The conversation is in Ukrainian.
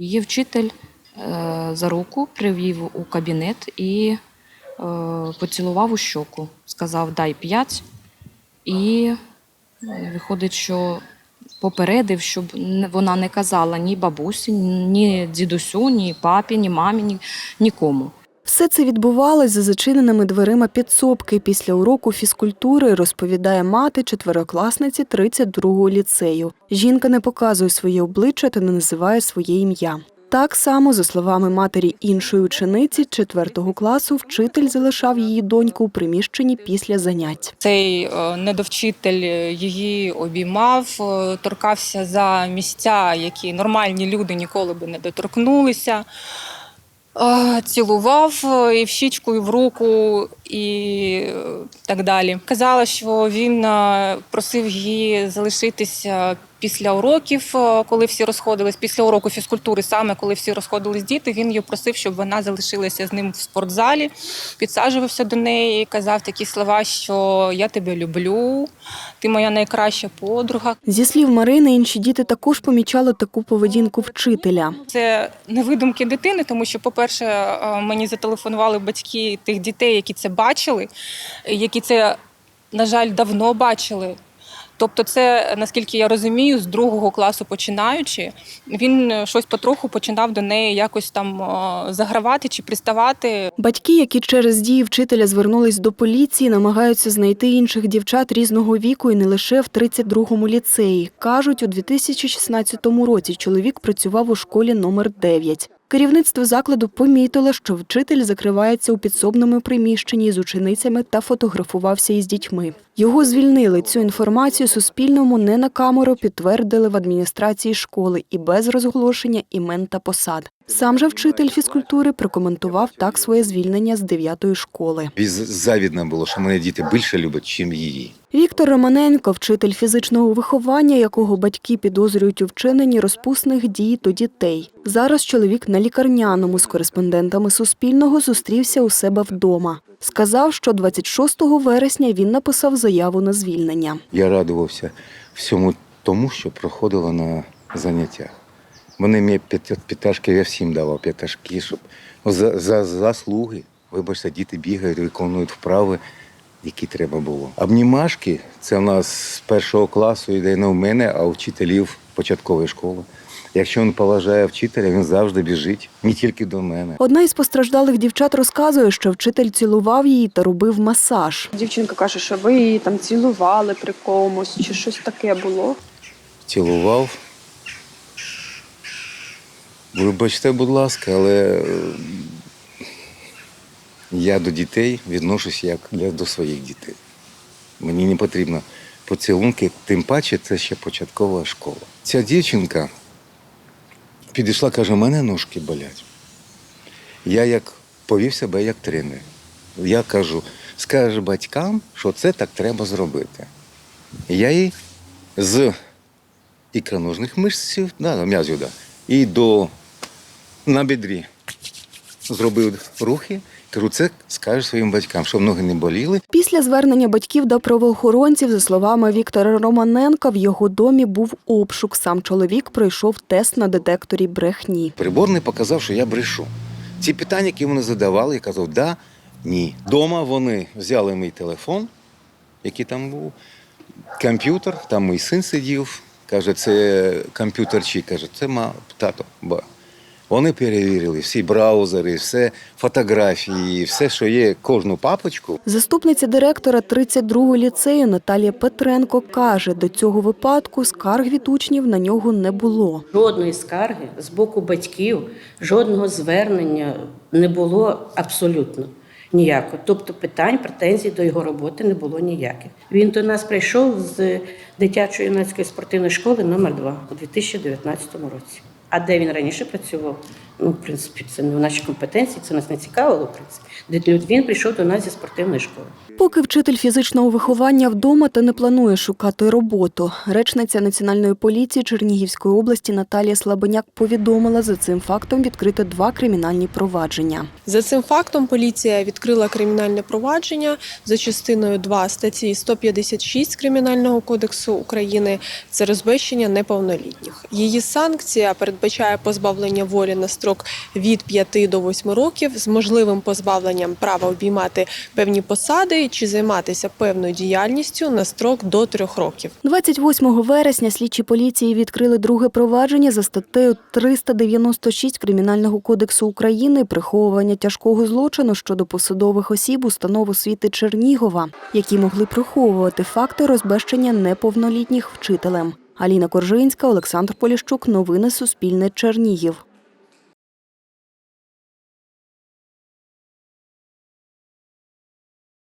Її вчитель е, за руку привів у кабінет і е, поцілував у щоку. Сказав дай п'ять. І е, виходить, що попередив, щоб вона не казала ні бабусі, ні дідусю, ні папі, ні мамі, ні, нікому. Все це відбувалось за зачиненими дверима підсобки після уроку фізкультури, розповідає мати четверокласниці 32-го ліцею. Жінка не показує своє обличчя та не називає своє ім'я. Так само, за словами матері іншої учениці 4 класу, вчитель залишав її доньку у приміщенні після занять. Цей е, недовчитель її обіймав, е, торкався за місця, які нормальні люди ніколи би не доторкнулися. Цілував е, і в щічку, і в руку, і е, так далі. Казала, що він е, просив її залишитися після уроків, е, коли всі розходились, після уроку фізкультури, саме коли всі розходились діти. Він її просив, щоб вона залишилася з ним в спортзалі, підсаджувався до неї, казав такі слова, що я тебе люблю, ти моя найкраща подруга. Зі слів Марини, інші діти також помічали таку поведінку вчителя. Це не видумки дитини, тому що, по-перше, е, мені зателефонували батьки тих дітей, які це бачили, які це, на жаль, давно бачили. Тобто, це, наскільки я розумію, з другого класу починаючи, він е, щось потроху починав до неї якось там е, загравати чи приставати. Батьки, які через дії вчителя звернулись до поліції, намагаються знайти інших дівчат різного віку і не лише в 32-му ліцеї. Кажуть, у 2016 році чоловік працював у школі номер 9. Керівництво закладу помітило, що вчитель закривається у підсобному приміщенні з ученицями та фотографувався із дітьми. Його звільнили. Цю інформацію Суспільному не на камеру підтвердили в адміністрації школи і без розголошення імен та посад. Сам же вчитель фізкультури прокоментував так своє звільнення з 9-ї школи. Завідно було, що мене діти більше люблять, ніж її. Віктор Романенко, вчитель фізичного виховання, якого батьки підозрюють у вчиненні розпусних дій до дітей. Зараз чоловік на лікарняному з кореспондентами Суспільного зустрівся у себе вдома. Сказав, що 26 вересня він написав заяву на звільнення. Я радувався всьому тому, що проходило на заняттях. Вони мені п'яташки, я всім давав п'яташки, щоб за, за заслуги. Вибачте, діти бігають, виконують вправи, які треба було. Обнімашки це в нас з першого класу йде не в мене, а у вчителів початкової школи. Якщо він поважає вчителя, він завжди біжить, не тільки до мене. Одна із постраждалих дівчат розказує, що вчитель цілував її та робив масаж. Дівчинка каже, що ви її там цілували при комусь, чи щось таке було. цілував. Вибачте, будь ласка, але е, я до дітей відношусь як до своїх дітей. Мені не потрібно поцілунки, тим паче це ще початкова школа. Ця дівчинка підійшла, каже, у мене ножки болять. Я як повів себе як тренер. Я кажу, скажеш батькам, що це так треба зробити. Я їй з ікроножних мишців, да, м'язів, да, і до на бедрі зробив рухи. Кажу, це скажеш своїм батькам, щоб ноги не боліли. Після звернення батьків до правоохоронців, за словами Віктора Романенка, в його домі був обшук. Сам чоловік пройшов тест на детекторі брехні. Приборний показав, що я брешу. Ці питання, які вони задавали, я казав, да, ні. Дома вони взяли мій телефон, який там був, комп'ютер, там мій син сидів. Каже, це комп'ютер чи каже, це ма, тато, ба. Вони перевірили всі браузери, все фотографії, все, що є, кожну папочку. Заступниця директора 32-го ліцею Наталія Петренко каже, до цього випадку скарг від учнів на нього не було. Жодної скарги з боку батьків, жодного звернення не було абсолютно ніякого. Тобто питань, претензій до його роботи не було ніяких. Він до нас прийшов з дитячої юнацької спортивної школи номер 2 у 2019 році. А де він раніше працював? Ну, в принципі, це не в нашій компетенції, це нас не цікавило. В принципі. Він прийшов до нас зі спортивної школи. Поки вчитель фізичного виховання вдома та не планує шукати роботу. Речниця Національної поліції Чернігівської області Наталія Слабеняк повідомила, за цим фактом відкрито два кримінальні провадження. За цим фактом поліція відкрила кримінальне провадження за частиною 2 статті 156 Кримінального кодексу України. Це розбещення неповнолітніх. Її санкція передбачає передбачає позбавлення волі на строк від 5 до 8 років з можливим позбавленням права обіймати певні посади чи займатися певною діяльністю на строк до 3 років. 28 вересня слідчі поліції відкрили друге провадження за статтею 396 Кримінального кодексу України приховування тяжкого злочину щодо посадових осіб установ освіти Чернігова, які могли приховувати факти розбещення неповнолітніх вчителем. Аліна Коржинська, Олександр Поліщук. Новини Суспільне. Чернігів.